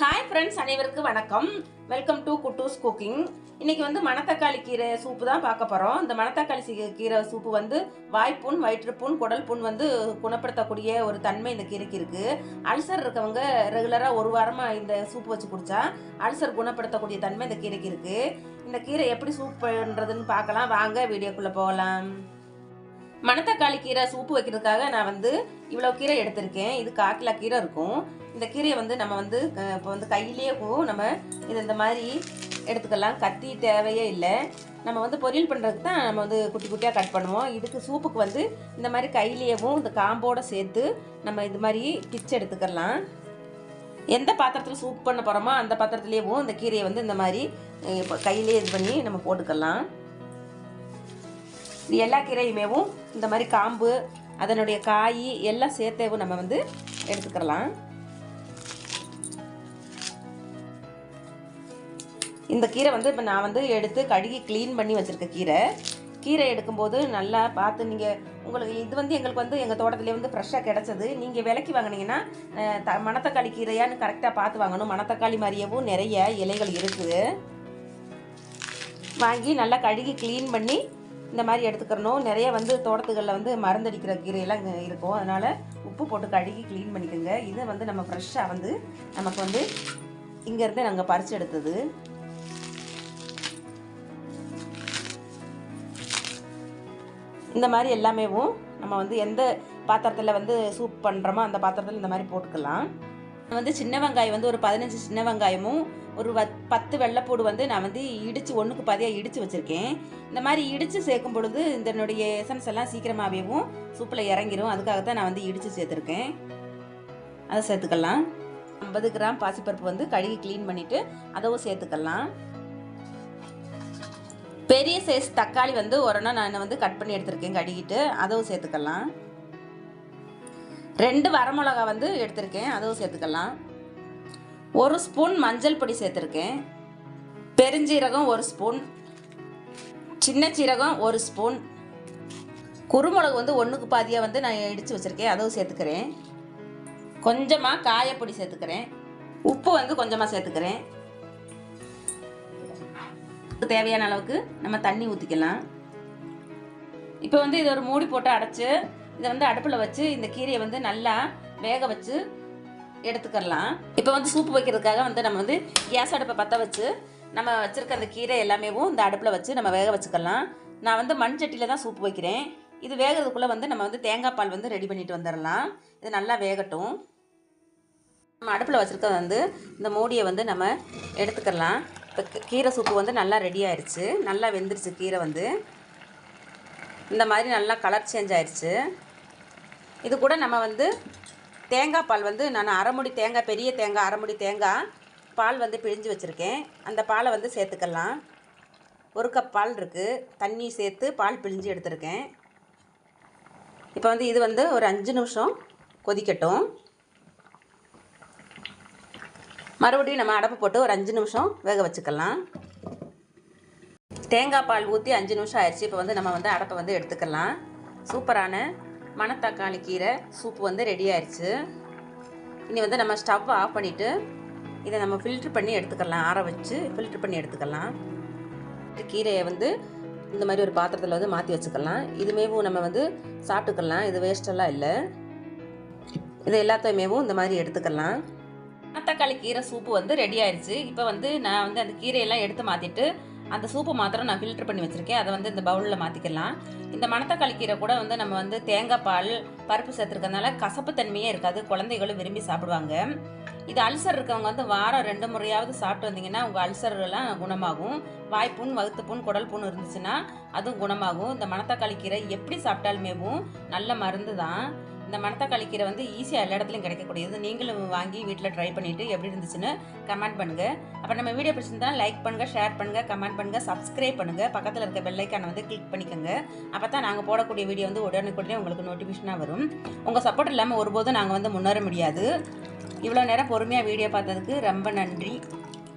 Hi friends அனைவருக்கும் வணக்கம். Welcome to குட்டூஸ் cooking இன்னைக்கு வந்து மணத்தக்காளி கீரை சூப்பு தான் பார்க்க போகிறோம் இந்த மணத்தக்காளி கீரை சூப்பு வந்து வாய்ப்புண் வயிற்றுப்புண் குடல் புண் வந்து குணப்படுத்தக்கூடிய ஒரு தன்மை இந்த கீரைக்கு இருக்குது அல்சர் இருக்கவங்க ரெகுலராக ஒரு வாரமாக இந்த சூப்பு வச்சு குடித்தா அல்சர் குணப்படுத்தக்கூடிய தன்மை இந்த கீரைக்கு இருக்குது இந்த கீரை எப்படி சூப் பண்ணுறதுன்னு பார்க்கலாம். வாங்க வீடியோக்குள்ளே போகலாம். மணத்தக்காளி கீரை சூப்பு வைக்கிறதுக்காக நான் வந்து இவ்வளோ கீரை எடுத்திருக்கேன். இது காக்கிலா கீரை இருக்கும். இந்த கீரையை வந்து நம்ம வந்து இப்போ வந்து கையிலேயே நம்ம இது இந்த மாதிரி எடுத்துக்கலாம். கத்தி தேவையே இல்லை. நம்ம வந்து பொரியல் பண்ணுறதுக்கு தான் நம்ம வந்து குட்டி குட்டியாக கட் பண்ணுவோம். இதுக்கு சூப்புக்கு வந்து இந்த மாதிரி கையிலேயேவும் இந்த காம்போட சேர்த்து நம்ம இது மாதிரி பிச்சு எடுத்துக்கலாம். எந்த பாத்திரத்தில் சூப் பண்ண போகிறோமோ அந்த பாத்திரத்துலேயேவும் இந்த கீரையை வந்து இந்த மாதிரி கையிலேயே இது பண்ணி நம்ம போட்டுக்கலாம். இது எல்லா கீரையுமேவும் இந்த மாதிரி காம்பு அதனுடைய காய் எல்லாம் சேர்த்தேவும் நம்ம வந்து எடுத்துக்கலாம் இந்த கீரை வந்து இப்போ நான் வந்து எடுத்து கழுகி க்ளீன் பண்ணி வச்சுருக்க கீரை. கீரை எடுக்கும்போது நல்லா பார்த்து நீங்கள் உங்களுக்கு இது வந்து எங்களுக்கு வந்து எங்கள் தோட்டத்திலே வந்து ஃப்ரெஷ்ஷாக கிடச்சது. நீங்கள் விலைக்கு வாங்கினீங்கன்னா த மணத்தக்காளி கீரையான்னு கரெக்டாக பார்த்து வாங்கணும். மணத்தக்காளி மாதிரியவும் நிறைய இலைகள் இருக்குது. வாங்கி நல்லா கழுகி க்ளீன் பண்ணி இந்த மாதிரி எடுத்துக்கிறணும். நிறைய வந்து தோட்டத்துகளில் வந்து மருந்தடிக்கிற கீரையெல்லாம் இருக்கும். அதனால் உப்பு போட்டு கழுகி க்ளீன் பண்ணிக்கோங்க. இது வந்து நம்ம ஃப்ரெஷ்ஷாக வந்து நமக்கு வந்து இங்கேருந்து நாங்கள் பறித்து எடுத்தது. இந்த மாதிரி எல்லாமேவும் நம்ம வந்து எந்த பாத்திரத்தில் வந்து சூப் பண்ணுறோமோ அந்த பாத்திரத்தில் இந்த மாதிரி போட்டுக்கலாம். வந்து சின்ன வெங்காயம் வந்து ஒரு பதினஞ்சு சின்ன வெங்காயமும் ஒரு வத் பத்து வெள்ளைப்பூடு வந்து நான் வந்து இடித்து ஒன்றுக்கு பாதியாக இடித்து வச்சுருக்கேன். இந்த மாதிரி இடித்து சேர்க்கும் பொழுது இதனுடைய எசன்ஸ் எல்லாம் சீக்கிரமாகவேவும் சூப்பில் இறங்கிடும் அதுக்காக தான் நான் வந்து இடித்து சேர்த்துருக்கேன். அதை சேர்த்துக்கலாம். ஐம்பது கிராம் பாசிப்பருப்பு வந்து கழுகி க்ளீன் பண்ணிவிட்டு அதவும் சேர்த்துக்கலாம். பெரிய சைஸ் தக்காளி வந்து ஒரணம் நான் வந்து கட் பண்ணி எடுத்திருக்கேன் கழுகிட்டு அதவும் சேர்த்துக்கலாம். ரெண்டு வரமிளகா வந்து எடுத்திருக்கேன் அதுவும் சேர்த்துக்கலாம். ஒரு ஸ்பூன் மஞ்சள் பொடி சேர்த்துருக்கேன். பெருஞ்சீரகம் ஒரு ஸ்பூன். சின்ன சீரகம் ஒரு ஸ்பூன். குருமிளகு வந்து ஒன்றுக்கு பாதியாக வந்து நான் இடித்து வச்சுருக்கேன் அதுவும் சேர்த்துக்கிறேன். கொஞ்சமாக காயப்பொடி சேர்த்துக்கிறேன். உப்பு வந்து கொஞ்சமாக சேர்த்துக்கிறேன். தேவையான அளவுக்கு நம்ம தண்ணி ஊற்றிக்கலாம் இப்போ வந்து இது ஒரு மூடி போட்டு அடைச்சி இதை வந்து அடுப்பில் வச்சு இந்த கீரையை வந்து நல்லா வேக வச்சு எடுத்துக்கலாம் இப்போ வந்து சூப்பு வைக்கிறதுக்காக வந்து நம்ம வந்து கேஸ் அடுப்பை பற்ற வச்சு நம்ம வச்சுருக்க அந்த கீரை எல்லாமேவும் இந்த அடுப்பில் வச்சு நம்ம வேக வச்சுக்கலாம். நான் வந்து மண் சட்டியில் தான் சூப்பு வைக்கிறேன். இது வேகிறதுக்குள்ளே வந்து நம்ம வந்து தேங்காய் பால் வந்து ரெடி பண்ணிட்டு வந்துடலாம். இது நல்லா வேகட்டும். நம்ம அடுப்பில் வச்சுருக்க வந்து இந்த மூடியை வந்து நம்ம எடுத்துக்கலாம் இப்போ கீரை சூப்பு வந்து நல்லா ரெடி ஆயிடுச்சு நல்லா வெந்துருச்சு கீரை வந்து. இந்த மாதிரி நல்லா கலர் சேஞ்ச் ஆயிடுச்சு இது கூட நம்ம வந்து தேங்காய் பால் வந்து நான் அரைமுடி தேங்காய் பெரிய தேங்காய் அரைமுடி தேங்காய் பால் வந்து பிழிஞ்சு வச்சுருக்கேன். அந்த பாலை வந்து சேர்த்துக்கலாம். ஒரு கப் பால் இருக்குது தண்ணி சேர்த்து பால் பிழிஞ்சு எடுத்திருக்கேன். இப்போ வந்து இது வந்து ஒரு அஞ்சு நிமிஷம் கொதிக்கட்டும். மறுபடியும் நம்ம அடப்பு போட்டு ஒரு அஞ்சு நிமிஷம் வேக வச்சுக்கலாம். தேங்காய் பால் ஊற்றி அஞ்சு நிமிஷம் ஆயிடுச்சு. இப்போ வந்து நம்ம வந்து அடப்பை வந்து எடுத்துக்கலாம். சூப்பரான மணத்தக்காளி கீரை சூப்பு வந்து ரெடி ஆயிடுச்சு இனி வந்து நம்ம ஸ்டவ் ஆஃப் பண்ணிவிட்டு இதை நம்ம ஃபில்ட்ரு பண்ணி எடுத்துக்கலாம் ஆற வச்சு ஃபில்ட்ரு பண்ணி எடுத்துக்கலாம். கீரையை வந்து இந்த மாதிரி ஒரு பாத்திரத்தில் வந்து மாற்றி வச்சுக்கலாம். இதுமேவும் நம்ம வந்து சாப்பிட்டுக்கலாம் இது வேஸ்டெல்லாம் இல்லை. இது எல்லாத்தையுமேவும் இந்த மாதிரி எடுத்துக்கலாம். மணத்தக்காளி கீரை சூப்பு வந்து ரெடி ஆயிடுச்சு இப்போ வந்து நான் வந்து அந்த கீரையெல்லாம் எடுத்து மாற்றிட்டு அந்த சூப்பு மாத்திரம் நான் ஃபில்டர் பண்ணி வச்சுருக்கேன். அதை வந்து இந்த பவுலில் மாற்றிக்கலாம் இந்த மணத்தக்காளி கீரை கூட வந்து நம்ம வந்து தேங்காய் பால் பருப்பு சேர்த்துருக்கறதுனால கசப்பு தன்மையே இருக்காது. குழந்தைகளும் விரும்பி சாப்பிடுவாங்க. இது அல்சர் இருக்கவங்க வந்து வாரம் ரெண்டு முறையாவது சாப்பிட்டு வந்தீங்கன்னா உங்கள் அல்சர்லாம் குணமாகும். வாய்ப்புண் வகுத்துப்புண் குடல் புண் இருந்துச்சுன்னா அதுவும் குணமாகும். இந்த மணத்தக்காளி கீரை எப்படி சாப்பிட்டாலுமேவும் நல்ல மருந்து தான் இந்த மணத்தக்காளி கீரை வந்து ஈஸியாக எல்லா இடத்துலையும் கிடைக்கக்கூடியது. நீங்களும் வாங்கி வீட்டில் ட்ரை பண்ணிவிட்டு எப்படி இருந்துச்சுன்னு கமெண்ட் பண்ணுங்கள் அப்போ நம்ம வீடியோ பிடிச்சிருந்தா லைக் பண்ணுங்கள் ஷேர் பண்ணுங்கள் கமெண்ட் பண்ணுங்கள் சப்ஸ்கிரைப் பண்ணுங்கள் பக்கத்தில் இருக்க பெல்லைக்கான வந்து கிளிக் பண்ணிக்கோங்க. அப்போ தான் நாங்கள் போடக்கூடிய வீடியோ வந்து உடனுக்குடனே உங்களுக்கு நோட்டிஃபிகேஷனாக வரும். உங்கள் சப்போர்ட் இல்லாமல் ஒருபோதும் நாங்கள் வந்து முன்னேற முடியாது. இவ்வளோ நேரம் பொறுமையாக வீடியோ பார்த்ததுக்கு ரொம்ப நன்றி.